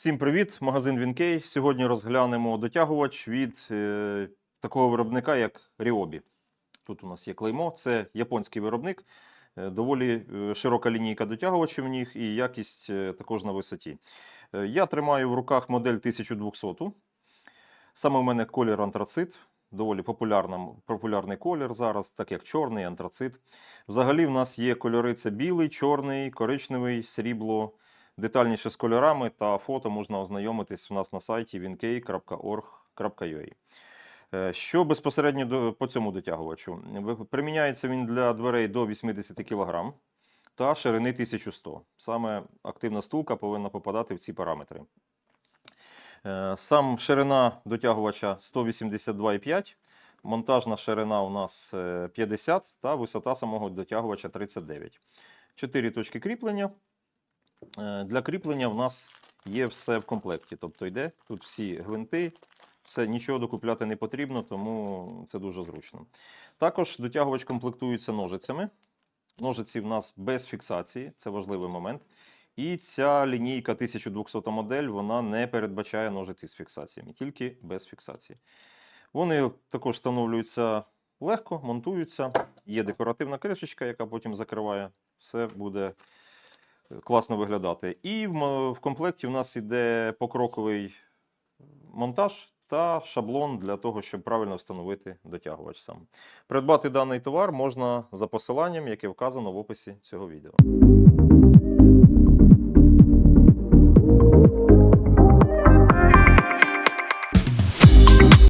Всім привіт! Магазин Вінкей. Сьогодні розглянемо дотягувач від е, такого виробника, як Ryobi. Тут у нас є клеймо, це японський виробник. Е, доволі е, широка лінійка дотягувачів в них і якість е, також на висоті. Я тримаю в руках модель 1200. Саме в мене колір антрацит. Доволі популярний колір зараз, так як чорний антрацит. Взагалі, в нас є кольори: це білий, чорний, коричневий, срібло. Детальніше з кольорами та фото можна ознайомитись у нас на сайті winkei.org.ua. Е, Що безпосередньо по цьому дотягувачу? Приміняється він для дверей до 80 кг та ширини 1100. Саме активна стулка повинна попадати в ці параметри. Е, Сам ширина дотягувача 182,5, монтажна ширина у нас е, 50 та висота самого дотягувача 39. Чотири точки кріплення. Е, Для кріплення в нас є все в комплекті. Тобто йде тут всі гвинти, все, нічого докупляти не потрібно, тому це дуже зручно. Також дотягувач комплектується ножицями. Ножиці в нас без фіксації, це важливий момент. І ця лінійка 1200 модель вона не передбачає ножиці з фіксаціями, тільки без фіксації. Вони також встановлюються легко, монтуються. Є декоративна кришечка, яка потім закриває. Все буде класно виглядати. І в, комплекті в нас іде покроковий монтаж та шаблон для того, щоб правильно встановити дотягувач сам. Придбати даний товар можна за посиланням, яке вказано в описі цього відео.